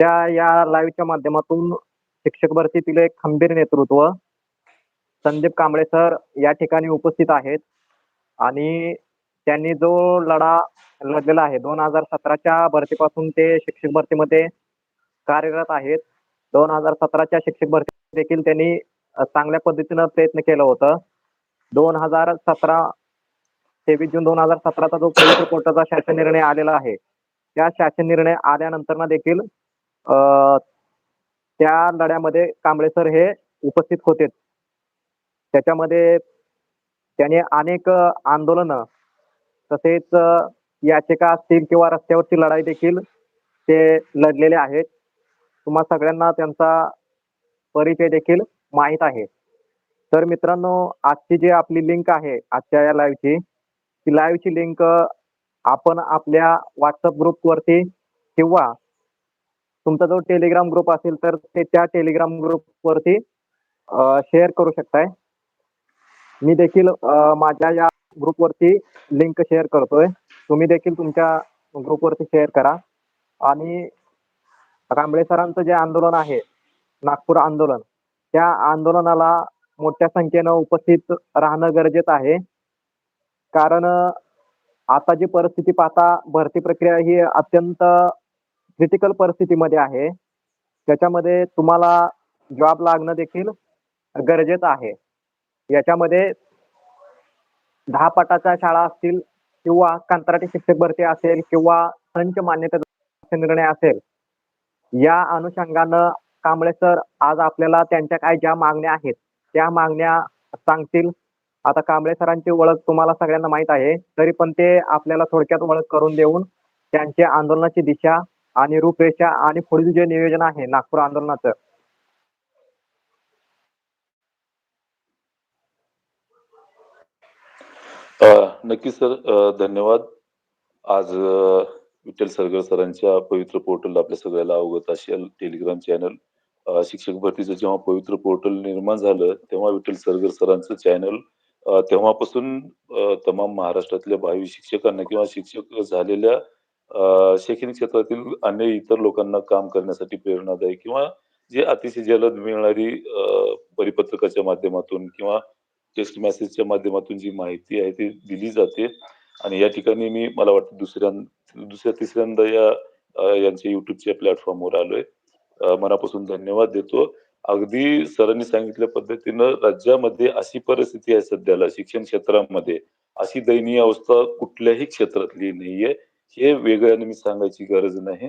त्या या लाईव्हच्या माध्यमातून शिक्षक भरतीतील एक खंबीर नेतृत्व संदीप कांबळे सर या ठिकाणी उपस्थित आहेत. आणि त्यांनी जो लढा लढलेला आहे दोन हजार सतराच्या भरतीपासून ते शिक्षक भरतीमध्ये कार्यरत आहेत. दोन हजार सतराच्या शिक्षक भरती देखील त्यांनी चांगल्या पद्धतीनं प्रयत्न केलं होतं. दोन हजार सतरा तेवीस जून दोन हजार सतराचा जो कोर्टाचा शासन निर्णय आलेला आहे त्या शासन निर्णय आल्यानंतर ना देखील त्या लढ्यामध्ये कांबळे सर हे उपस्थित होते. त्याच्यामध्ये त्याने अनेक आंदोलन तसेच याचिका असतील किंवा रस्त्यावरची लढाई देखील ते लढलेले आहेत. तुम्हा सगळ्यांना त्यांचा परिचय देखील माहीत आहे. तर मित्रांनो आजची जी आपली लिंक आहे आजच्या या लाईव्हची ती लाईव्हची लिंक आपण आपल्या व्हॉट्सअप ग्रुपवरती किंवा तुमचा जो टेलिग्राम ग्रुप असेल तर ते त्या टेलिग्राम ग्रुप वरती शेअर करू शकताय. मी देखील माझ्या या ग्रुपवरती लिंक शेअर करतोय. तुम्ही देखील तुमच्या ग्रुपवरती शेअर करा. आणि कांबळे सरांचं जे आंदोलन आहे नागपूर आंदोलन त्या आंदोलनाला मोठ्या संख्येनं उपस्थित राहणं गरजेचं आहे. कारण आता जी परिस्थिती पाहता भरती प्रक्रिया ही अत्यंत क्रिटिकल परिस्थितीमध्ये आहे. त्याच्यामध्ये तुम्हाला जॉब लागणं देखील गरजेचं आहे. याच्यामध्ये दहा पटाच्या शाळा असतील किंवा कंत्राटी शिक्षक भरती असेल किंवा संच मान्यता निर्णय असेल या अनुषंगानं कांबळे सर आज आपल्याला त्यांच्या काय ज्या मागण्या आहेत त्या मागण्या सांगतील. आता कांबळे सरांची ओळख तुम्हाला सगळ्यांना माहीत आहे तरी पण ते आपल्याला थोडक्यात ओळख करून देऊन त्यांच्या आंदोलनाची दिशा आणि रूपरेषा आणि पुढील जे नियोजन आहे नागपूर आंदोलनाचं. नक्की सर धन्यवाद. आज विठ्ठल सरगर सरांच्या पवित्र पोर्टल आपल्या सगळ्याला अवगत असेल टेलिग्राम चॅनल. शिक्षक भरतीचं जेव्हा पवित्र पोर्टल निर्माण झालं तेव्हा विठ्ठल सरगर सरांचं चॅनल तेव्हापासून तमाम महाराष्ट्रातल्या भावी शिक्षकांना किंवा शिक्षक झालेल्या शैक्षणिक क्षेत्रातील अन्य इतर लोकांना काम करण्यासाठी प्रेरणादायी किंवा जे अतिशय जलद मिळणारी अ, परिपत्रकाच्या माध्यमातून किंवा टेक्स्ट मेसेजच्या माध्यमातून जी माहिती आहे ती दिली जाते. आणि या ठिकाणी मी मला वाटतं दुसऱ्या दुसऱ्या तिसऱ्यांदा या यांच्या युट्यूबच्या प्लॅटफॉर्मवर आलोय. मनापासून धन्यवाद देतो. अगदी सरांनी सांगितल्या पद्धतीनं राज्यामध्ये अशी परिस्थिती आहे सध्याला शिक्षण क्षेत्रामध्ये. अशी दयनीय अवस्था कुठल्याही क्षेत्रातली नाहीये. हे वेगळ्याने मी सांगायची गरज नाही.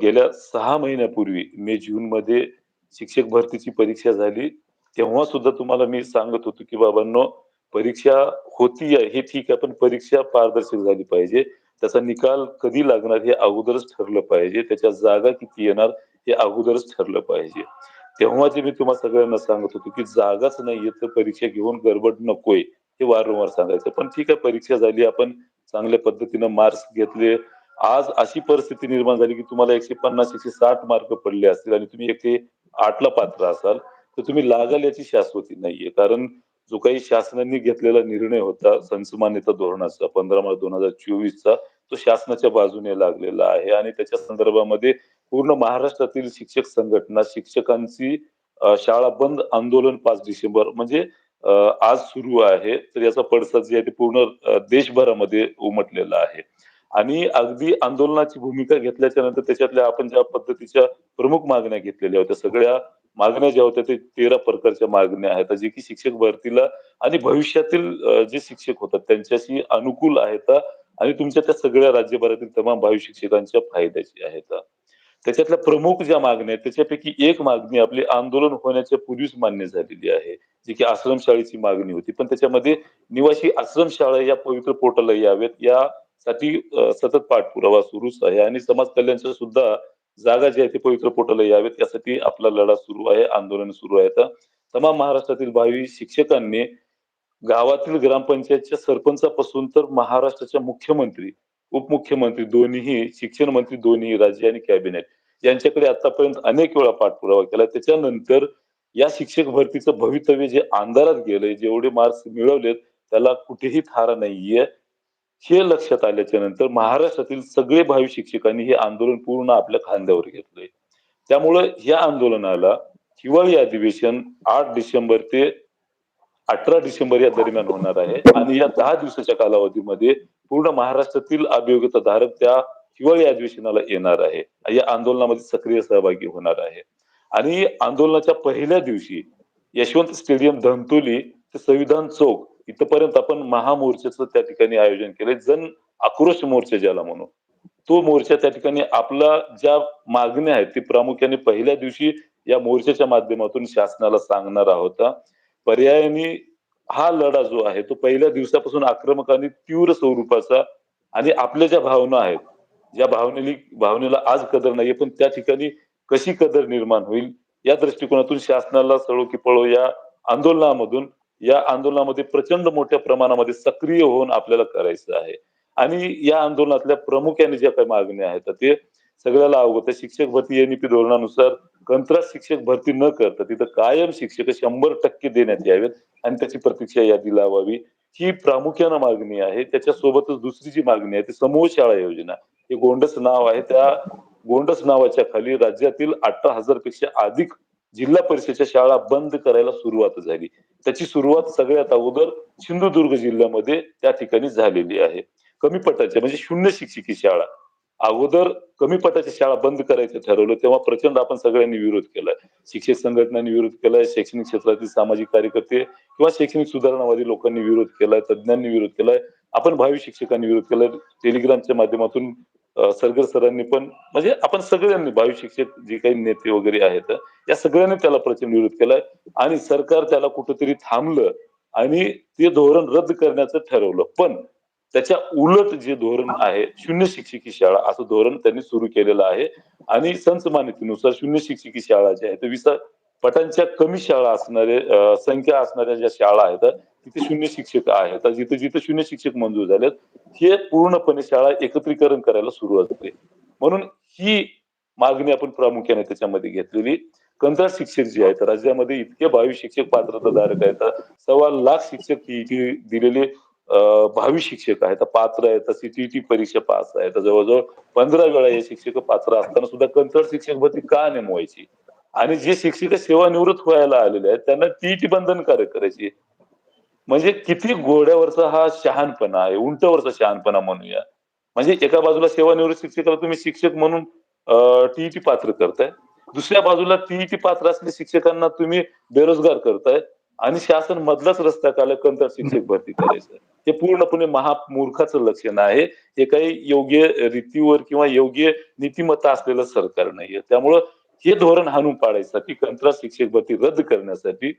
गेल्या सहा महिन्यापूर्वी मे जून मध्ये शिक्षक भरतीची परीक्षा झाली. तेव्हा सुद्धा तुम्हाला मी सांगत होतो की बाबांनो परीक्षा होती आहे हे ठीक आहे पण परीक्षा पारदर्शक झाली पाहिजे. त्याचा निकाल कधी लागणार हे अगोदरच ठरलं पाहिजे. त्याच्या जागा किती येणार हे अगोदरच ठरलं पाहिजे. तेव्हा जे मी तुम्हाला सगळ्यांना सांगत होतो की जागाच नाहीये तर परीक्षा घेऊन गडबड नकोय हे वारंवार सांगायचं. पण ठीक आहे परीक्षा झाली आपण चांगल्या पद्धतीनं मार्क्स घेतले. आज अशी परिस्थिती निर्माण झाली की तुम्हाला एकशे पन्नास एकशे साठ मार्क पडले असतील आणि तुम्ही एकशे आठला पात्र असाल तर तुम्ही लागाल याची शाश्वती नाहीये. कारण जो काही शासनाने घेतलेला निर्णय होता संसमान्यता धोरणाचा पंधरा मार्च दोन हजार चोवीसचा तो शासनाच्या बाजूने लागलेला आहे. आणि त्याच्या संदर्भामध्ये पूर्ण महाराष्ट्रातील शिक्षक संघटना शिक्षकांची शाळा बंद आंदोलन पाच डिसेंबर म्हणजे आज सुरू आहे. तर याचा पडसाद जे आहे ते पूर्ण देशभरामध्ये उमटलेला आहे. आणि अगदी आंदोलनाची भूमिका घेतल्याच्या नंतर त्याच्यातल्या आपण ज्या पद्धतीच्या प्रमुख मागण्या घेतलेल्या होत्या सगळ्या मागण्या ज्या होत्या ते तेरा प्रकारच्या मागण्या आहेत. जे की शिक्षक भरतीला आणि भविष्यातील जे शिक्षक होतात त्यांच्याशी अनुकूल आहेत. आणि तुमच्या त्या सगळ्या राज्यभरातील तमाम भावी शिक्षकांच्या फायद्याची आहेत. त्याच्यातल्या प्रमुख ज्या मागण्या आहेत त्याच्यापैकी एक मागणी आपली आंदोलन होण्याच्या पूर्वीच मान्य झालेली आहे जी की आश्रमशाळेची मागणी होती. पण त्याच्यामध्ये निवासी आश्रमशाळा या पवित्र पोर्टलला यावेत. यासाठी सतत पाठपुरावा सुरूच आहे आणि समाज कल्याणच्या सुद्धा जागा जी आहे ते पवित्र पोर्टलला यावेत. यासाठी आपला लढा सुरू आहे आंदोलन सुरू आहे आता. तमाम महाराष्ट्रातील भावी शिक्षकांनी गावातील ग्रामपंचायतच्या सरपंचापासून तर महाराष्ट्राच्या मुख्यमंत्री उपमुख्यमंत्री दोन्हीही शिक्षण मंत्री दोन्ही राज्य आणि कॅबिनेट यांच्याकडे आतापर्यंत अनेक वेळा पाठपुरावा केला त्याच्यानंतर या शिक्षक भरतीचं भवितव्य जे अंधारात गेलंय जेवढे मार्क्स मिळवलेत त्याला कुठेही थारा नाहीये. हे लक्षात आल्याच्यानंतर महाराष्ट्रातील सगळे भावी शिक्षकांनी हे आंदोलन पूर्ण आपल्या खांद्यावर घेतलंय. त्यामुळं या आंदोलनाला हिवाळी अधिवेशन आठ डिसेंबर ते अठरा डिसेंबर या दरम्यान होणार आहे. आणि या दहा दिवसाच्या कालावधीमध्ये पूर्ण महाराष्ट्रातील अभियोग्यता धारक त्या हिवाळी अधिवेशनाला येणार आहे. या आंदोलनामध्ये सक्रिय सहभागी होणार आहे. आणि आंदोलनाच्या पहिल्या दिवशी यशवंत स्टेडियम धंतोली ते संविधान चौक इथपर्यंत आपण महामोर्चाचं त्या ठिकाणी आयोजन केलंय. जन आक्रोश मोर्चा ज्याला म्हणू. तो मोर्चा त्या ठिकाणी आपला ज्या मागण्या आहेत ती प्रामुख्याने पहिल्या दिवशी या मोर्चाच्या माध्यमातून शासनाला सांगणार आहोत. पर्यायाने हा लढा जो आहे तो पहिल्या दिवसापासून आक्रमक आणि तीव्र स्वरूपाचा आणि आपल्या ज्या भावना आहेत ज्या भावनेली भावनेला आज कदर नाहीये पण त्या ठिकाणी कशी कदर निर्माण होईल या दृष्टिकोनातून शासनाला सळो की पळो या आंदोलनामधून या आंदोलनामध्ये प्रचंड मोठ्या प्रमाणामध्ये सक्रिय होऊन आपल्याला करायचं आहे. आणि या आंदोलनातल्या प्रामुख्याने ज्या काही मागण्या आहेत ते सगळ्याला अवगत आहे. शिक्षक भरती एनईपी धोरणानुसार कंत्राट शिक्षक भरती न करता तिथं कायम शिक्षक शंभर टक्के देण्यात यावेत आणि त्याची प्रतीक्षा यादी लावावी. ही प्रामुख्यानं मागणी आहे. त्याच्यासोबतच दुसरी जी मागणी आहे ती समूह शाळा योजना. हे गोंडस नाव आहे. त्या गोंडस नावाच्या खाली राज्यातील अठरा हजारपेक्षा अधिक जिल्हा परिषदेच्या शाळा बंद करायला सुरुवात झाली. त्याची सुरुवात सगळ्यात अगोदर सिंधुदुर्ग जिल्ह्यामध्ये त्या ठिकाणी झालेली आहे. कमी पटाच्या म्हणजे शून्य शिक्षिकी शाळा. अगोदर कमी पटाच्या शाळा बंद करायचं ठरवलं तेव्हा प्रचंड आपण सगळ्यांनी विरोध केलाय शिक्षक संघटनांनी विरोध केलाय शैक्षणिक क्षेत्रातील सामाजिक कार्यकर्ते किंवा शैक्षणिक सुधारणावादी लोकांनी विरोध केलाय तज्ज्ञांनी विरोध केलाय आपण भावी शिक्षकांनी विरोध केलाय टेलिग्रामच्या माध्यमातून सरगर सरांनी पण म्हणजे आपण सगळ्यांनी भावी शिक्षक जे काही नेते वगैरे आहेत या सगळ्यांनी त्याला प्रचंड विरोध केलाय आणि सरकार त्याला कुठंतरी थांबलं आणि ते धोरण रद्द करण्याचं ठरवलं. पण त्याच्या उलट जे धोरण आहे शून्य शिक्षिकी शाळा असं धोरण त्यांनी सुरू केलेलं आहे. आणि संच मान्यतेनुसार शून्य शिक्षिकी शाळा ज्या आहेत वीस पटांच्या कमी शाळा असणारे संख्या असणाऱ्या ज्या शाळा आहेत तिथे शून्य शिक्षक आहेत. जिथे जिथे शून्य शिक्षक मंजूर झालेत हे पूर्णपणे शाळा एकत्रीकरण करायला सुरुवात होते. म्हणून ही मागणी आपण प्रामुख्याने त्याच्यामध्ये घेतलेली. कंत्राट शिक्षक जे आहेत राज्यामध्ये इतके भावी शिक्षक पात्रताधारक आहेत. सव्वा लाख शिक्षक टीईटी दिलेले भावी शिक्षक आहेत पात्र आहेत सीटीटी परीक्षा पास आहेत जवळजवळ पंधरा वेळा हे शिक्षक पात्र असताना सुद्धा कंत्राट शिक्षक भरती का नेमवायची? आणि जे शिक्षक सेवानिवृत्त व्हायला आलेले आहेत त्यांना टीईटी बंधनकारक करायची? म्हणजे किती घोड्यावरचा हा शहाणपणा आहे उंटावरचा शहाणपणा म्हणूया. म्हणजे एका बाजूला सेवानिवृत्त शिक्षकाला तुम्ही शिक्षक म्हणून टीईटी पात्र करताय. दुसऱ्या बाजूला टीईटी पात्र असलेल्या शिक्षकांना तुम्ही बेरोजगार करताय. आणि शासन मधलाच रस्ता काल कंत्राट शिक्षक भरती करायचं. हे पूर्णपणे महामूर्खाचं लक्षण आहे. हे काही योग्य रीतीवर किंवा योग्य नीतिमत्ता असलेलं सरकार नाहीये. त्यामुळं हे धोरण हाणून पाडायसाठी कंत्राट शिक्षक भरती रद्द करण्यासाठी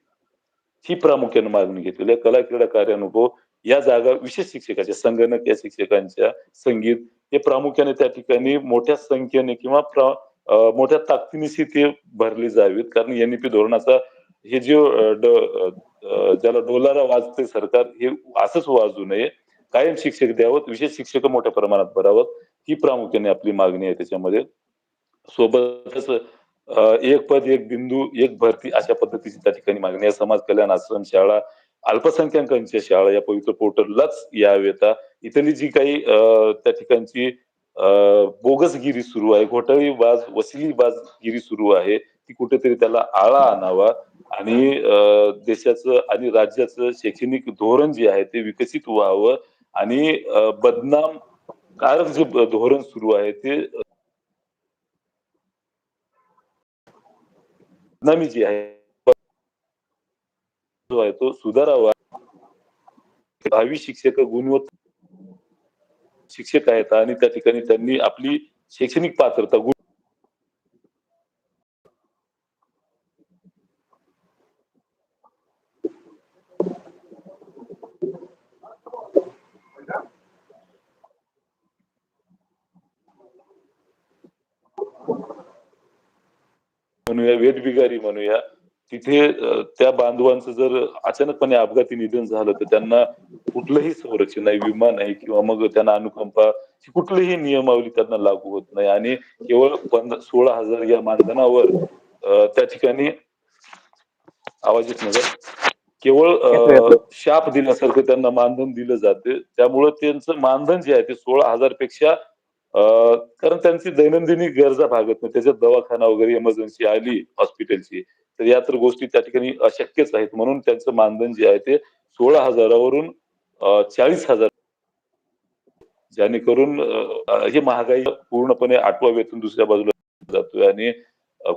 ही प्रामुख्याने मागणी घेतलेली आहे. कला क्रीडा कार्यानुभव या जागा विशेष शिक्षकाच्या संगणक या शिक्षकांच्या संगीत हे प्रामुख्याने त्या ठिकाणी मोठ्या संख्येने किंवा मोठ्या ताकदीनिशी ते भरले जावेत. कारण एनईपी धोरणाचा हे जे ज्याला डोलारा वाजते सरकार हे असंच वाजू नये. कायम शिक्षक द्यावं विशेष शिक्षक मोठ्या प्रमाणात भरावत ही प्रामुख्याने आपली मागणी आहे त्याच्यामध्ये. सोबतच एक पद एक बिंदू एक भरती अशा पद्धतीची त्या ठिकाणी मागणी आहे. समाज कल्याण आश्रम शाळा अल्पसंख्याकांच्या शाळा या पवित्र पोर्टललाच यावेत इथली जी काही अं, त्या ठिकाणची अं, बोगसगिरी सुरू आहे घोटाळीबाज वसिलीबाजगिरी सुरू आहे की कुठेतरी त्याला आळा आणावा आणि देशाचं आणि राज्याचं शैक्षणिक धोरण जे आहे ते विकसित व्हावं आणि बदनाम कारक जे धोरण सुरू आहे ते बदनामी जी आहे जो आहे तो सुधारावा. भावी शिक्षक गुणवत्ता शिक्षक आहेत आणि त्या ठिकाणी त्यांनी आपली शैक्षणिक पात्रता म्हणूया वेठबिगारी म्हणूया तिथे त्या बांधवांचं जर अचानकपणे अपघाती निधन झालं तर त्यांना कुठलंही संरक्षण नाही विमा नाही किंवा मग त्यांना अनुकंपा कुठलीही नियमावली त्यांना लागू होत नाही आणि केवळ पंधरा सोळा हजार या मानधनावर त्या ठिकाणी आवाज येत नाही? केवळ. शाप दिल्यासारखं त्यांना मानधन दिलं जाते त्यामुळं त्यांचं मानधन जे आहे ते सोळा हजारपेक्षा कारण त्यांची दैनंदिनी गरजा भागत नाही. त्याच्यात दवाखाना वगैरे इमर्जन्सी आली हॉस्पिटलची तर या तर गोष्टी त्या ठिकाणी अशक्यच आहेत. म्हणून त्यांचं मानधन जे आहे ते सोळा हजारावरून चाळीस हजार जेणेकरून हे महागाई पूर्णपणे आठवा वेतन दुसऱ्या बाजूला जातोय आणि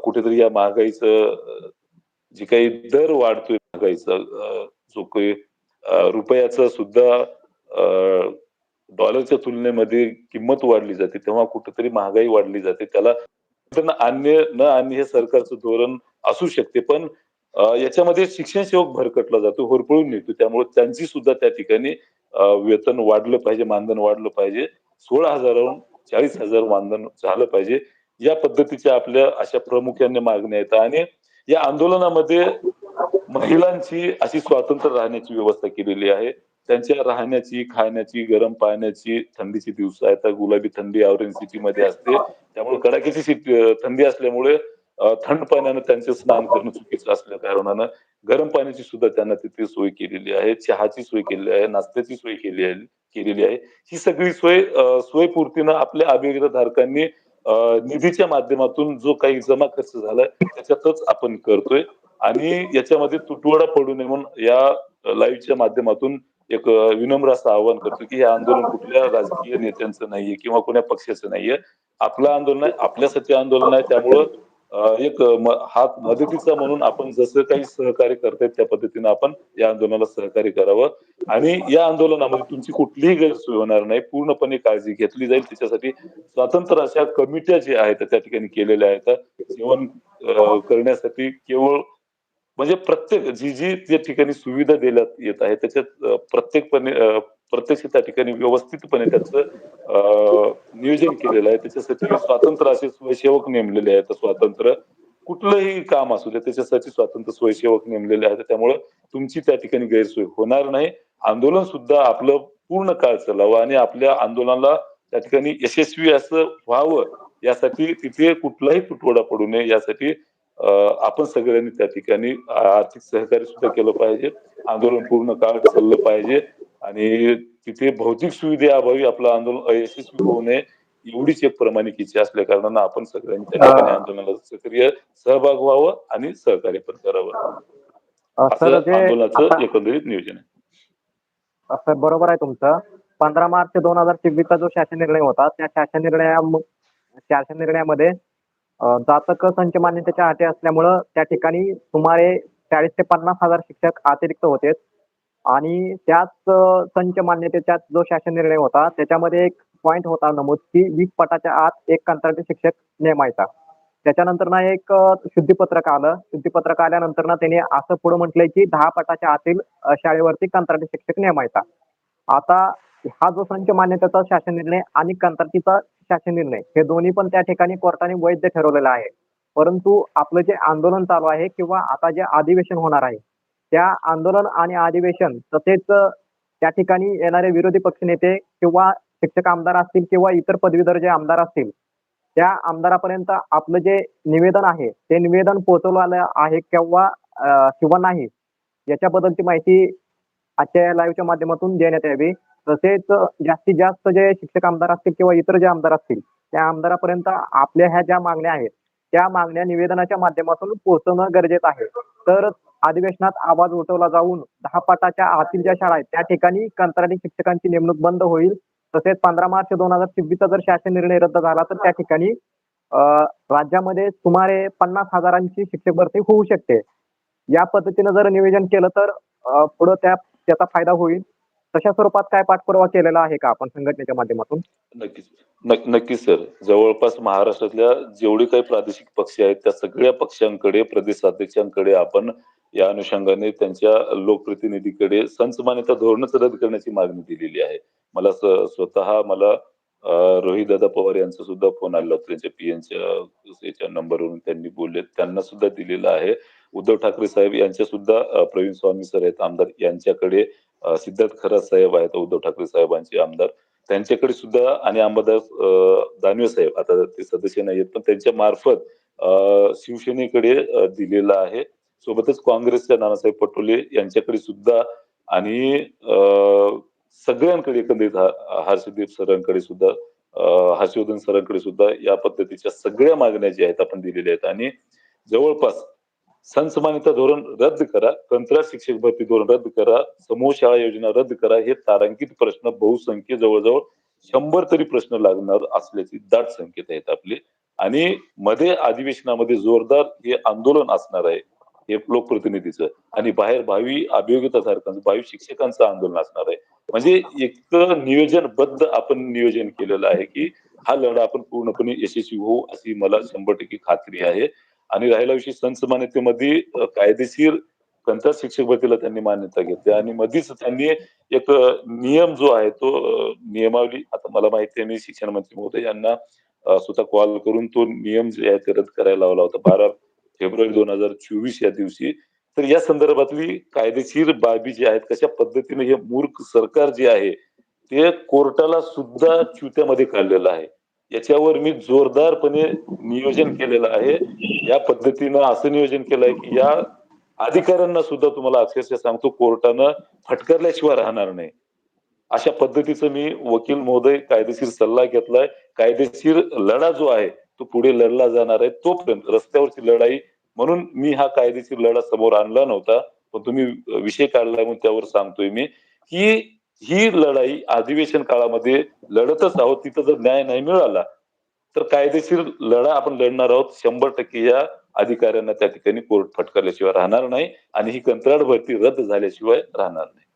कुठेतरी या महागाईचं जे काही दर वाढतोय महागाईचा जो काही रुपयाचा सुद्धा डॉलरच्या तुलनेमध्ये किंमत वाढली जाते तेव्हा कुठेतरी महागाई वाढली जाते. त्याला आणणे न आणणे हे सरकारचं धोरण असू शकते पण याच्यामध्ये शिक्षण सेवक भरकटला जातो होरपळून निघतो त्यामुळे त्यांची सुद्धा त्या ठिकाणी वेतन वाढलं पाहिजे मानधन वाढलं पाहिजे. सोळा हजाराहून चाळीस हजार मानधन झालं पाहिजे. या पद्धतीच्या आपल्या अशा प्रामुख्याने मागण्या आहेत. आणि या आंदोलनामध्ये महिलांची अशी स्वातंत्र्य राहण्याची व्यवस्था केलेली आहे. त्यांच्या राहण्याची खाण्याची गरम पाण्याची थंडीची दिवस आहेत तर गुलाबी थंडी ऑरेंज सिटी मध्ये असते. त्यामुळे कडाक्याची थंडी असल्यामुळे थंड पाण्यानं त्यांचे स्नान करणं चुकीचं असल्या कारणानं गरम पाण्याची सुद्धा त्यांना तिथे सोय केलेली आहे. चहाची सोय केलेली आहे. नाश्त्याची सोय केली आहे केलेली आहे. ही सगळी सोय सोयपूर्तीनं आपल्या अभियोगधारकांनी धारकांनी निधीच्या माध्यमातून जो काही जमा खर्च झालाय त्याच्यातच आपण करतोय. आणि याच्यामध्ये तुटवडा पडू नये म्हणून या लाईव्हच्या माध्यमातून एक विनम्र असं आवाहन करतो की हे आंदोलन कुठल्या राजकीय नेत्यांचं नाहीये किंवा कोण्या पक्षाचं नाहीये. आपलं आंदोलन आहे आपल्यासाठी आंदोलन आहे. त्यामुळं एक हा हात मदतीचा म्हणून आपण जसं काही सहकार्य करतायत त्या पद्धतीनं आपण या आंदोलनाला सहकार्य करावं. आणि या आंदोलनामध्ये तुमची कुठलीही गैरसोय होणार नाही. पूर्णपणे काळजी घेतली जाईल. त्याच्यासाठी स्वतंत्र अशा कमिट्या ज्या आहेत त्या ठिकाणी केलेल्या आहेत. जेवण करण्यासाठी केवळ म्हणजे प्रत्येक जी जी त्या ठिकाणी सुविधा देण्यात येत आहे त्याच्यात प्रत्येकपणे प्रत्यक्ष त्या ठिकाणी व्यवस्थितपणे त्याचं नियोजन केलेलं आहे. त्याच्यासाठी स्वातंत्र्य असे स्वयंसेवक नेमलेले आहेत. स्वातंत्र्य कुठलंही काम असू दे त्याच्यासाठी स्वातंत्र्य स्वयंसेवक नेमलेले आहेत. त्यामुळे तुमची त्या ठिकाणी गैरसोय होणार नाही. आंदोलन सुद्धा आपलं पूर्ण काळ चालावं आणि आपल्या आंदोलनाला त्या ठिकाणी यशस्वी असं व्हावं यासाठी तिथे कुठलाही तुटवडा पडू नये. यासाठी आपण सगळ्यांनी त्या ठिकाणी आर्थिक सहकार्य सुद्धा केलं पाहिजे. आंदोलन पूर्ण काळ चाललं पाहिजे. आणि तिथे भौतिक सुविधेअभावी आपलं आंदोलन अयशस्वी होऊ नये एवढीच एक प्रमाणिकीची असल्या कारणानं आपण सगळ्यांनी त्या ठिकाणी आंदोलनाला सक्रिय सहभाग व्हावं आणि सहकार्य पण करावं. असं आंदोलनाचं एकंदरीत नियोजन आहे. बरोबर आहे तुमचं. पंधरा मार्च दोन हजार चोवीसचा जो शासन निर्णय होता त्या शासन निर्णया शासन निर्णयामध्ये जातक संच मान्यतेच्या अटी असल्यामुळं त्या ठिकाणी सुमारे चाळीस ते पन्नास हजार शिक्षक अतिरिक्त होते. आणि त्याच संच मान्यतेचा जो शासन निर्णय होता त्याच्यामध्ये एक पॉईंट होता नमूद की वीस पटाच्या आत एक कंत्राटी शिक्षक नेमायचा. त्याच्यानंतर ना एक शुद्धीपत्रक आलं. शुद्धीपत्रक आल्यानंतर ना त्याने असं पुढे म्हटलंय की दहा पटाच्या आतील शाळेवरती कंत्राटी शिक्षक नेमायचा. आता हा जो संच मान्यतेचा शासन निर्णय आणि कंत्राटीचा शासन निर्णय. हे दोन्ही पण त्या ठिकाणी कोर्टाने वैध ठरवलेलं आहे. परंतु आपलं जे आंदोलन चालू आहे किंवा आता जे अधिवेशन होणार आहे त्या आंदोलन आणि अधिवेशन तसेच त्या ठिकाणी येणारे विरोधी पक्षनेते किंवा शिक्षक आमदार असतील किंवा इतर पदवीधर जे आमदार असतील त्या आमदारापर्यंत आपलं जे निवेदन आहे ते निवेदन पोहोचवलं आहे किंवा किंवा नाही याच्याबद्दलची माहिती आजच्या या लाईव्हच्या माध्यमातून देण्यात यावी. तसेच जास्तीत जास्त जे शिक्षक आमदार असतील किंवा इतर जे आमदार असतील त्या आमदारापर्यंत आपल्या ह्या ज्या मागण्या आहेत त्या मागण्या निवेदनाच्या माध्यमातून पोहोचवणं गरजेचं आहे. तर अधिवेशनात आवाज उठवला जाऊन दहा पाटाच्या आतील ज्या शाळा आहेत त्या ठिकाणी कंत्राटी शिक्षकांची नेमणूक बंद होईल. तसेच पंधरा मार्च दोन हजार चोवीसचा जर शासन निर्णय रद्द झाला तर त्या ठिकाणी राज्यामध्ये सुमारे पन्नास हजारांची शिक्षक भरती होऊ शकते. या पद्धतीनं जर निवेदन केलं तर पुढे पुढं त्या त्याचा फायदा होईल. तशा स्वरूपात काय पाठपुरावा केलेला आहे का आपण संघटनेच्या माध्यमातून? नक्कीच. नक्कीच सर. जवळपास महाराष्ट्रातल्या जेवढे काही प्रादेशिक पक्ष आहेत त्या सगळ्या पक्षांकडे प्रदेशाध्यक्षांकडे आपण या अनुषंगाने त्यांच्या लोकप्रतिनिधीकडे संचमान्यता धोरणच रद्द करण्याची मागणी दिलेली आहे. मला स्वतः मला रोहित दादा पवार यांचा सुद्धा फोन आला होता त्यांच्या पीएनच्या याच्या नंबरवरून त्यांनी बोलले. त्यांना सुद्धा दिलेला आहे. उद्धव ठाकरे साहेब यांच्या सुद्धा प्रवीण स्वामी सर आहेत आमदार यांच्याकडे सिद्धार्थ खरात साहेब आहेत उद्धव ठाकरे साहेबांचे आमदार. त्यांच्याकडे सुद्धा आणि अंबादास दानवे साहेब आता ते सदस्य नाही आहेत पण त्यांच्या मार्फत शिवसेनेकडे दिलेला आहे. सोबतच काँग्रेसच्या नानासाहेब पटोले यांच्याकडे सुद्धा आणि सगळ्यांकडे एकंदरीत हर्षदीप सरांकडे सुद्धा हर्षवर्धन सरांकडे सुद्धा या पद्धतीच्या सगळ्या मागण्या ज्या आहेत आपण दिलेल्या आहेत. आणि जवळपास संसमानिता धोरण रद्द करा कंत्राट शिक्षक भरती धोरण रद्द करा समूह शाळा योजना रद्द करा हे तारांकित प्रश्न बहुसंख्य जवळजवळ शंभर तरी प्रश्न लागणार असल्याची दाट संकेत आहेत आपले. आणि मध्ये अधिवेशनामध्ये जोरदार हे आंदोलन असणार आहे. हे लोकप्रतिनिधीचं. आणि बाहेर भावी अभियोगिताधारकांचं भावी शिक्षकांचं आंदोलन असणार आहे. म्हणजे एक नियोजनबद्ध आपण नियोजन केलेलं आहे की हा लढा आपण पूर्णपणे यशस्वी होऊ अशी मला शंभर टक्के खात्री आहे. आणि राहिला विषय संसमान्यतेमध्ये कायदेशीर कंत्राट शिक्षक भरतीला त्यांनी मान्यता घेतली. आणि मध्येच त्यांनी एक नियम जो आहे तो नियमावली आता मला माहिती आहे मी शिक्षण मंत्री महोदय यांना स्वतः कॉल करून तो नियम जे आहे ते रद्द करायला लावला होता. बारा फेब्रुवारी दोन हजार चोवीस या दिवशी. तर या संदर्भातली कायदेशीर बाबी जी आहेत कशा पद्धतीने हे मूर्ख सरकार जे आहे ते कोर्टाला सुद्धा च्युत्यामध्ये काढलेलं आहे. याच्यावर मी जोरदारपणे नियोजन केलेलं आहे. या पद्धतीनं असं नियोजन केलंय की या अधिकाऱ्यांना सुद्धा तुम्हाला अक्षरशः सांगतो कोर्टानं फटकारल्याशिवाय राहणार नाही. अशा पद्धतीचं मी वकील महोदय कायदेशीर सल्ला घेतलाय. कायदेशीर लढा जो आहे तो पुढे लढला जाणार आहे. तोपर्यंत रस्त्यावरची लढाई म्हणून मी हा कायदेशीर लढा समोर आणला नव्हता पण तुम्ही विषय काढला म्हणून त्यावर सांगतोय मी. की ही लढाई अधिवेशन काळामध्ये लढतच आहोत तिथं जर न्याय नाही मिळाला तर कायदेशीर लढा आपण लढणार आहोत शंभर टक्के या अधिकाऱ्यांना त्या ठिकाणी कोर्ट फटकारल्याशिवाय राहणार नाही आणि ही कंत्राट भरती रद्द झाल्याशिवाय राहणार नाही.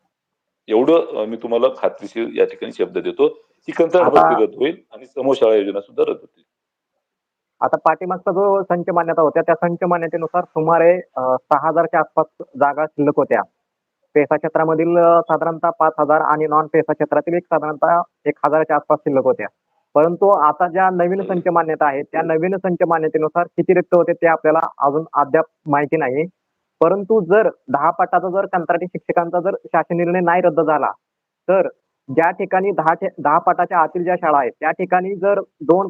एवढं मी तुम्हाला खात्रीशीर या ठिकाणी शब्द देतो. की कंत्राट भरती रद्द होईल आणि समूह शाळा योजना सुद्धा रद्द होतील. आता पाठीमागचा जो संच मान्यता होत्या त्या संच मान्यतेनुसार सुमारे सहा हजारच्या आसपास जागा शिल्लक होत्या. पेसा क्षेत्रामधील साधारणतः पाच हजार आणि नॉन पेसा क्षेत्रातील एक साधारणतः एक हजाराच्या आसपास शिल्लक होत्या. परंतु आता ज्या नवीन संच मान्यता आहेत त्या नवीन संच मान्यतेनुसार किती रिक्त होते ते आपल्याला अजून अद्याप माहिती नाही. परंतु जर दहा पटाचा जर कंत्राटी शिक्षकांचा जर शासन निर्णय नाही रद्द झाला तर ज्या ठिकाणी दहा दहा पटाच्या आतील ज्या शाळा आहेत त्या ठिकाणी जर दोन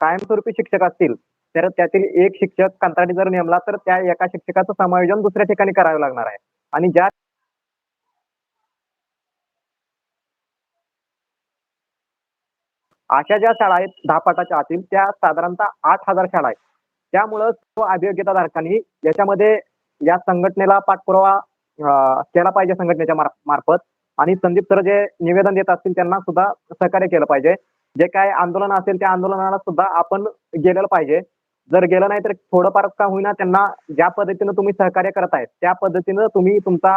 कायमस्वरूपी शिक्षक असतील तर त्यातील एक शिक्षक कंत्राटी जर नेमला तर त्या एका शिक्षकाचं समायोजन दुसऱ्या ठिकाणी करावे लागणार आहे. आणि ज्या अशा ज्या शाळा आहेत दहा पाठाच्या आतील त्या साधारणतः आठ हजार शाळा आहेत. त्यामुळं सर्व अभियोग्यताधारकांनी याच्यामध्ये या संघटनेला पाठपुरावा केला पाहिजे संघटनेच्या मार्फत. आणि संदीप सर जे निवेदन देत असतील त्यांना सुद्धा सहकार्य केलं पाहिजे. जे काय आंदोलन असेल त्या आंदोलनाला सुद्धा आपण गेलेलं पाहिजे. जर गेलं नाही तर थोडंफार का होईना त्यांना ज्या पद्धतीनं तुम्ही सहकार्य करत आहेत त्या पद्धतीनं तुम्ही तुमचा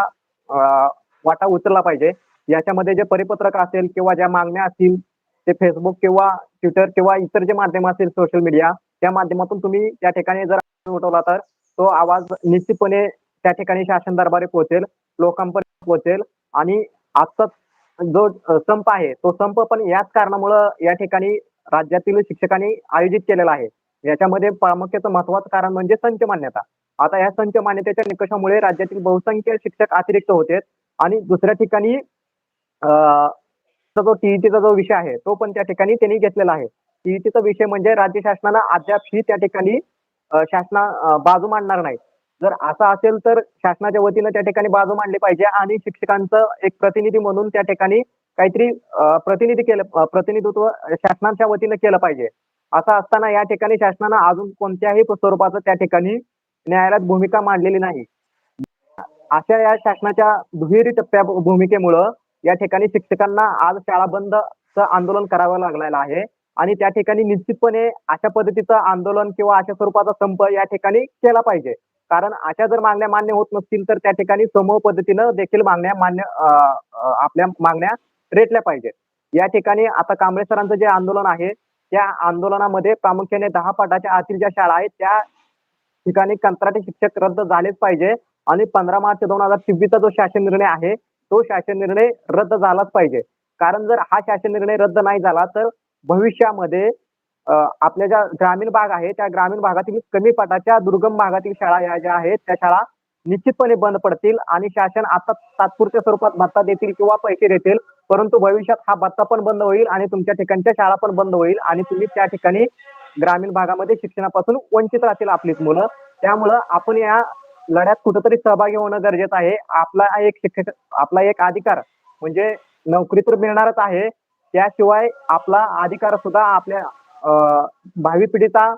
वाटा उचलला पाहिजे. याच्यामध्ये जे परिपत्रक असेल किंवा ज्या मागण्या असतील ते फेसबुक किंवा ट्विटर किंवा इतर जे माध्यम असतील सोशल मीडिया त्या माध्यमातून तुम्ही त्या ठिकाणी जर उठवला तर तो आवाज निश्चितपणे त्या ठिकाणी शासन दरबारी पोहोचेल लोकांपर्यंत पोहोचेल आणि आजचा जो संप आहे तो संप पण याच कारणामुळं या ठिकाणी राज्यातील शिक्षकांनी आयोजित केलेला आहे. याच्यामध्ये प्रामुख्याचं महत्वाचं कारण म्हणजे संच मान्यता. आता या संच मान्यतेच्या निकषामुळे राज्यातील बहुसंख्य शिक्षक अतिरिक्त होते आणि दुसऱ्या ठिकाणी अ, चा जो टीईटीचा जो विषय आहे तो पण त्या ठिकाणी त्यांनी घेतलेला आहे. टीईटीचा विषय म्हणजे राज्य शासनानं अद्याप ही त्या ठिकाणी शासना बाजू मांडणार नाही. जर असं असेल तर शासनाच्या वतीनं त्या ठिकाणी बाजू मांडली पाहिजे आणि शिक्षकांचं एक प्रतिनिधी म्हणून त्या ठिकाणी काहीतरी प्रतिनिधी केलं प्रतिनिधित्व शासनाच्या वतीनं केलं पाहिजे. असं असताना या ठिकाणी शासनानं अजून कोणत्याही स्वरूपाचं त्या ठिकाणी न्यायालयात भूमिका मांडलेली नाही. अशा या शासनाच्या दुहेरी टप्प्या भूमिकेमुळं या ठिकाणी शिक्षकांना आज शाळा बंदचं आंदोलन करावं लागलेलं आहे आणि त्या ठिकाणी निश्चितपणे अशा पद्धतीचं आंदोलन किंवा अशा स्वरूपाचा संप या ठिकाणी केला पाहिजे. कारण अशा जर मागण्या मान्य होत नसतील तर त्या ठिकाणी समूह पद्धतीनं देखील मागण्या मान्य आपल्या मागण्या रेटल्या पाहिजेत. या ठिकाणी आता कांबळे सरांचं जे आंदोलन आहे त्या आंदोलनामध्ये प्रामुख्याने दहा पटाच्या आतील ज्या शाळा आहेत त्या ठिकाणी कंत्राटी शिक्षक रद्द झालेच पाहिजे आणि पंधरा मार्च दोन हजार चोवीसचा जो शासन निर्णय आहे तो शासन निर्णय रद्द झालाच पाहिजे. कारण जर हा शासन निर्णय रद्द नाही झाला तर भविष्यामध्ये आपल्या ज्या ग्रामीण भाग आहे त्या ग्रामीण भागातील कमी पटाच्या दुर्गम भागातील शाळा या ज्या आहेत त्या शाळा निश्चितपणे बंद पडतील आणि शासन आता तात्पुरत्या स्वरूपात भत्ता देतील किंवा पैसे देतील परंतु भविष्यात हा भत्ता पण बंद होईल आणि तुमच्या ठिकाणच्या शाळा पण बंद होईल आणि तुम्ही त्या ठिकाणी ग्रामीण भागामध्ये शिक्षणापासून वंचित राहतील आपलीच मुलं. त्यामुळं आपण या लढ्यात कुठंतरी सहभागी होणं गरजेचं आहे. आपला एक शिक्षक आपला एक अधिकार म्हणजे नोकरी तर मिळणारच आहे. त्याशिवाय आपला अधिकार सुद्धा आपल्या भावी पिढीचा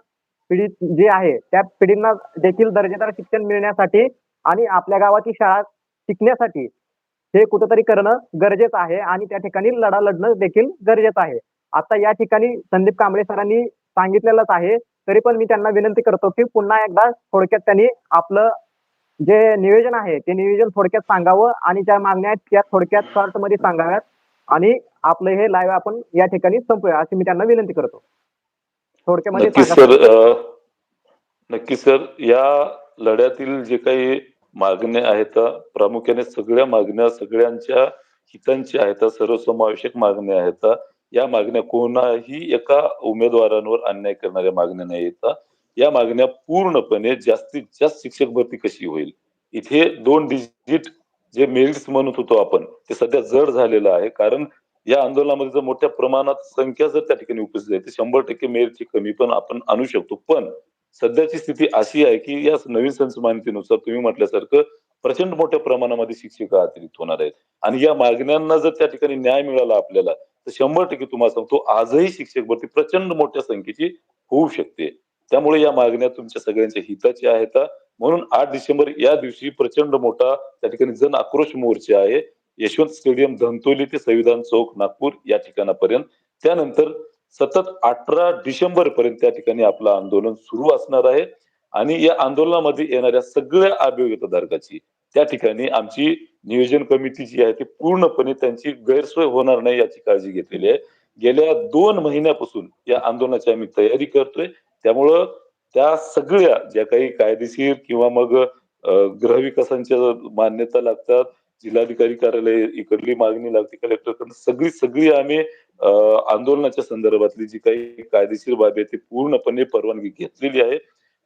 पिढी जी आहे त्या पिढींना देखील दर्जेदार शिक्षण मिळण्यासाठी आणि आपल्या गावाची शाळा शिकण्यासाठी हे कुठंतरी करणं गरजेचं आहे आणि त्या ठिकाणी लढा लढणं देखील गरजेचं आहे. आता या ठिकाणी संदीप कांबळे सरांनी सांगितलेलंच आहे तरी पण मी त्यांना विनंती करतो की पुन्हा एकदा थोडक्यात त्यांनी आपलं जे नियोजन आहे ते नियोजन थोडक्यात सांगावं आणि ज्या मागण्या आहेत त्या थोडक्यात शॉर्टमध्ये सांगाव्यात आणि आपलं हे लाईव्ह आपण या ठिकाणी संपूया अशी मी त्यांना विनंती करतो. थोडक्यामध्ये नक्कीच सांगा. सर अ, नक्कीच सर या लढ्यातील जे काही मागण्या आहेत प्रामुख्याने सगळ्या मागण्या सगळ्यांच्या हितांच्या आहेत सर्वसमावेशक मागण्या आहेत या मागण्या कोणाही एका उमेदवारांवर अन्याय करणाऱ्या मागण्या नाही आहेत. या मागण्या पूर्णपणे जास्तीत जास्त शिक्षक भरती कशी होईल? इथे दोन डिजिट जे मेरिट्स म्हणत होतो आपण ते सध्या जड झालेलं आहे. कारण या आंदोलनामध्ये जर मोठ्या प्रमाणात संख्या जर त्या ठिकाणी उपस्थित आहे तर शंभर टक्के मेरची कमी पण आपण आणू शकतो. पण सध्याची स्थिती अशी आहे की या नवीन संच माहितीनुसार तुम्ही म्हटल्यासारखं प्रचंड मोठ्या प्रमाणामध्ये शिक्षक अतिरिक्त होणार आहेत. आणि या मागण्यांना जर त्या ठिकाणी न्याय मिळाला आपल्याला तर शंभर टक्के तुम्हाला सांगतो आजही शिक्षक भरती प्रचंड मोठ्या संख्येची होऊ शकते. त्यामुळे या मागण्या तुमच्या सगळ्यांच्या हिताच्या आहेत. म्हणून आठ डिसेंबर या दिवशी प्रचंड मोठा त्या ठिकाणी जन आक्रोश मोर्चा आहे. यशवंत स्टेडियम धंतोली ते संविधान चौक नागपूर या ठिकाणापर्यंत. त्यानंतर सतत अठरा डिसेंबर पर्यंत त्या ठिकाणी आपलं आंदोलन सुरू असणार आहे. आणि या आंदोलनामध्ये येणाऱ्या सगळ्या अभियोगितधारकाची त्या ठिकाणी आमची नियोजन कमिटी जी आहे ती पूर्णपणे त्यांची गैरसोय होणार नाही याची काळजी घेतलेली आहे. गेल्या दोन महिन्यापासून या आंदोलनाची आम्ही तयारी करतोय. त्यामुळं त्या सगळ्या ज्या काही कायदेशीर किंवा मग अं, गृहविकासांच्या मान्यता लागतात जिल्हाधिकारी कार्यालय इकडली मागणी लागते कलेक्टरकडून सगळी सगळी आम्ही आंदोलनाच्या संदर्भातली जी काही कायदेशीर बाबी आहे ती पूर्णपणे परवानगी घेतलेली आहे.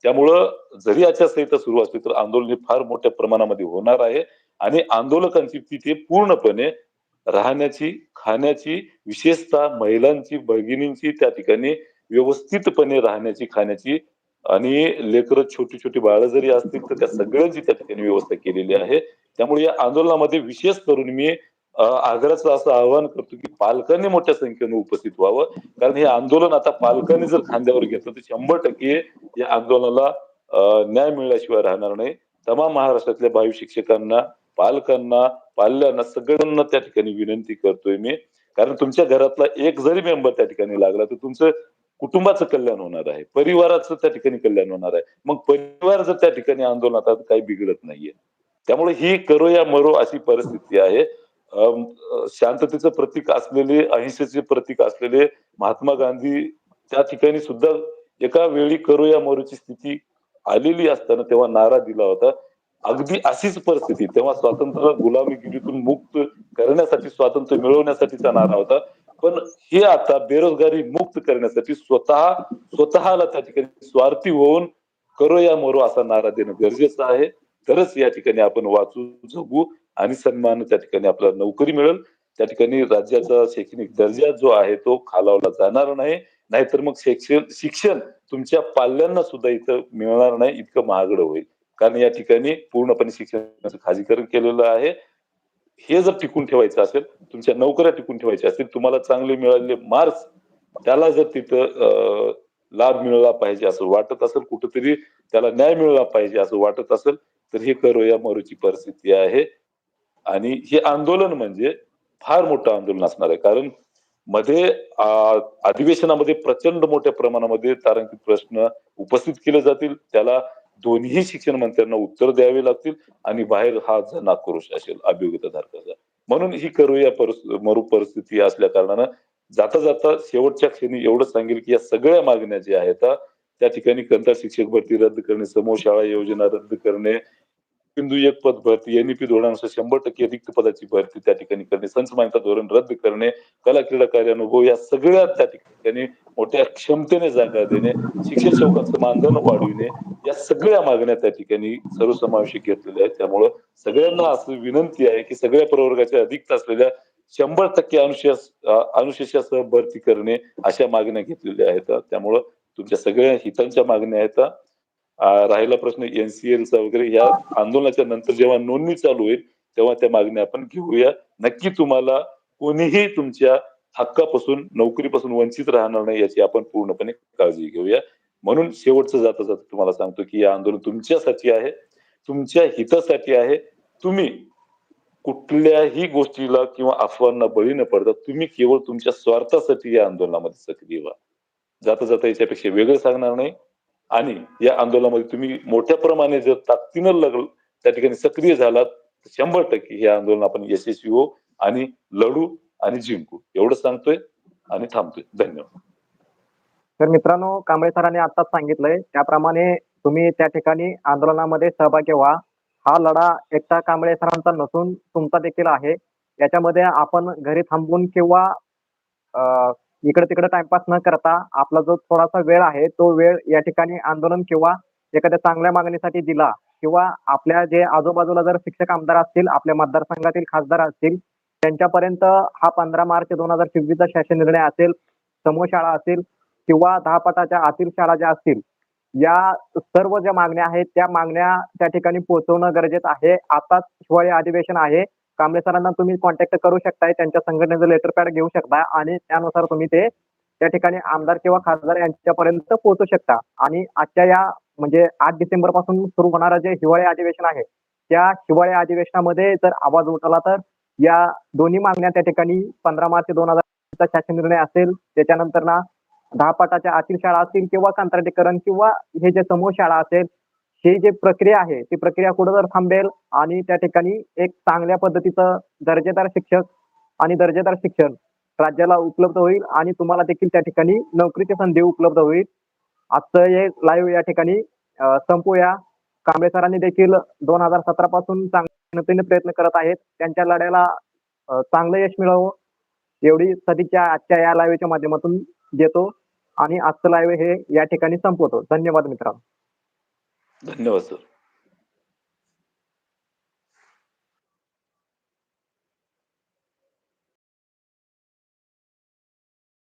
त्यामुळं जरी आचारसंहिता सुरू असली तर आंदोलन हे फार मोठ्या प्रमाणामध्ये होणार आहे आणि आंदोलकांची तिथे पूर्णपणे राहण्याची खाण्याची विशेषतः महिलांची भगिनींची त्या ठिकाणी व्यवस्थितपणे राहण्याची खाण्याची आणि लेकर छोटी छोटी बाळं जरी असतील तर त्या सगळ्यांची त्या ठिकाणी व्यवस्था केलेली आहे. त्यामुळे या आंदोलनामध्ये विशेष करून मी आग्रहाचं असं आवाहन करतो की पालकांनी मोठ्या संख्येने उपस्थित व्हावं. कारण हे आंदोलन आता पालकांनी जर खांद्यावर घेतलं तर शंभर टक्के या आंदोलनाला न्याय मिळाल्याशिवाय राहणार नाही. तमाम महाराष्ट्रातल्या भावी शिक्षकांना पालकांना पाल्यांना सगळ्यांना त्या ठिकाणी विनंती करतोय मी. कारण तुमच्या घरातला एक जरी मेंबर त्या ठिकाणी लागला तर तुमचं कुटुंबाचं कल्याण होणार आहे. परिवाराचं त्या ठिकाणी कल्याण होणार आहे. मग परिवार जर त्या ठिकाणी आंदोलनात काही बिघडत नाहीये त्यामुळे ही करो या मरो अशी परिस्थिती आहे. शांततेचं प्रतीक असलेले अहिंसेचे प्रतीक असलेले महात्मा गांधी त्या ठिकाणी सुद्धा एका वेळी करो या मरोची स्थिती आलेली असताना तेव्हा नारा दिला होता. अगदी अशीच परिस्थिती तेव्हा स्वातंत्र्य गुलामीगिरीतून मुक्त करण्यासाठी स्वातंत्र्य मिळवण्यासाठीचा नारा होता. पण हे आता बेरोजगारी मुक्त करण्यासाठी स्वतः स्वतःला त्या ठिकाणी स्वार्थी होऊन करो या मरो असा नारा देणं गरजेचं आहे. तरच या ठिकाणी आपण वाचू जगू आणि सन्मान त्या ठिकाणी आपल्याला नोकरी मिळेल. त्या ठिकाणी राज्याचा शैक्षणिक दर्जा जो आहे तो खालावला जाणार नाही. नाहीतर मग शिक्षण शिक्षण तुमच्या पाल्यांना सुद्धा इथं मिळणार नाही इतकं महागडं होईल. कारण या ठिकाणी पूर्णपणे शिक्षणाचं खाजीकरण केलेलं आहे. हे जर टिकून ठेवायचं असेल तुमच्या नोकऱ्या टिकून ठेवायच्या असतील तुम्हाला चांगले मिळालेले मार्क्स त्याला जर तिथं अं, लाभ मिळाला पाहिजे असं वाटत असेल कुठेतरी त्याला न्याय मिळाला पाहिजे असं वाटत असेल तर हे करूया. मरूची परिस्थिती आहे. आणि हे आंदोलन म्हणजे फार मोठं आंदोलन असणार आहे. कारण मध्ये अधिवेशनामध्ये प्रचंड मोठ्या प्रमाणामध्ये तारांकित प्रश्न उपस्थित केले जातील. त्याला दोन्ही शिक्षण मंत्र्यांना उत्तर द्यावे लागतील आणि बाहेर हा जन करुष असेल अभियोगिताधारकाचा म्हणून ही करूया मरू परिस्थिती असल्या कारणानं जाता जाता शेवटच्या क्षणी एवढंच सांगेल की या सगळ्या मागण्या ज्या आहेत त्या ठिकाणी कंत्राट शिक्षक भरती रद्द करणे समूह शाळा योजना रद्द करणे बिंदू एक पद भरती एनईपी धोरणानुसार शंभर टक्के रिक्त पदाची भरती त्या ठिकाणी करणे संच मान्यता धोरण रद्द करणे कला क्रीडा कार्यानुभव या सगळ्या त्या ठिकाणी मोठ्या क्षमतेने जागा देणे शिक्षण चौकाचं मानधन वाढविणे या सगळ्या मागण्या त्या ठिकाणी सर्वसमावेशक घेतलेल्या आहेत. त्यामुळं सगळ्यांना असं विनंती आहे की सगळ्या प्रवर्गाच्या अधिक असलेल्या शंभर टक्के अनुशेष अनुशेषासह भरती करणे अशा मागण्या घेतलेल्या आहेत. त्यामुळं तुमच्या सगळ्या हितांच्या मागण्या आहेत राहिला प्रश्न एनसीएलचा वगैरे या आंदोलनाच्या नंतर जेव्हा नोंदणी चालू होईल तेव्हा त्या मागण्या आपण घेऊया. नक्की तुम्हाला कोणीही तुमच्या हक्कापासून नोकरीपासून वंचित राहणार नाही याची आपण पूर्णपणे काळजी घेऊया. म्हणून शेवटचं जाता जाता तुम्हाला सांगतो की हे आंदोलन तुमच्यासाठी आहे तुमच्या हितासाठी आहे. तुम्ही कुठल्याही गोष्टीला किंवा अफवांना बळी न पडता तुम्ही केवळ तुमच्या स्वार्थासाठी या आंदोलनामध्ये सक्रिय व्हा. जाता जाता याच्यापेक्षा वेगळं सांगणार नाही. आणि या आंदोलनामध्ये तुम्ही मोठ्या प्रमाणे जर ताकदीनं लग त्या ठिकाणी सक्रिय झालात तर शंभर टक्के हे आंदोलन आपण यशस्वी हो आणि लढू आणि जिंकू. एवढं सांगतोय आणि थांबतोय. धन्यवाद. तर मित्रांनो कांबळे सरांनी आताच सांगितलंय त्याप्रमाणे तुम्ही त्या ठिकाणी आंदोलनामध्ये सहभागी व्हा. हा लढा एकटा कांबळे सरांचा नसून तुमचा देखील आहे. याच्यामध्ये आपण घरी थांबून किंवा इकडे तिकडे टाइमपास न करता आपला जो थोडासा वेळ आहे तो वेळ या ठिकाणी आंदोलन किंवा एखाद्या चांगल्या मागणीसाठी दिला किंवा आपल्या जे आजूबाजूला जर शिक्षक आमदार असतील आपल्या मतदारसंघातील खासदार असतील त्यांच्यापर्यंत हा पंधरा मार्च दोन हजार चोवीसचा शासन निर्णय असेल समूह शाळा असेल किंवा दहा पटाच्या आतील शाळा ज्या असतील या सर्व ज्या मागण्या आहेत त्या मागण्या त्या ठिकाणी पोहोचवणं गरजेचं आहे. आताच हिवाळी अधिवेशन आहे. कांबळे सरांना तुम्ही कॉन्टॅक्ट करू शकताय. त्यांच्या संघटनेचं लेटर पॅड घेऊ शकता आणि त्यानुसार तुम्ही ते त्या ठिकाणी आमदार किंवा खासदार यांच्यापर्यंत पोहोचू शकता. आणि आजच्या या म्हणजे आठ डिसेंबरपासून सुरू होणारं जे हिवाळी अधिवेशन आहे त्या हिवाळी अधिवेशनामध्ये जर आवाज उठवला तर या दोन्ही मागण्या त्या ठिकाणी पंधरा मार्च दोन हजार शासन निर्णय असेल. त्याच्यानंतर ना दहा पाटाच्या आतील शाळा असतील किंवा कंत्राटीकरण किंवा हे जे समूह शाळा असेल ही जी प्रक्रिया आहे ती प्रक्रिया कुठं जर थांबेल आणि त्या ठिकाणी एक चांगल्या पद्धतीचं दर्जेदार शिक्षक आणि दर्जेदार शिक्षण राज्याला उपलब्ध होईल आणि तुम्हाला देखील त्या ठिकाणी नोकरीची संधी उपलब्ध होईल. आजचं हे लाईव्ह या ठिकाणी संपूया. कांबळे सरांनी देखील दोन हजार सतरा पासून चांगल्या प्रयत्न करत आहेत. त्यांच्या लढ्याला चांगलं यश मिळावं एवढी सदिच्छा आजच्या या लाईव्हच्या माध्यमातून देतो. आणि आजचं लाईव्ह हे या ठिकाणी संपवतो. धन्यवाद मित्रांनो. धन्यवाद सर.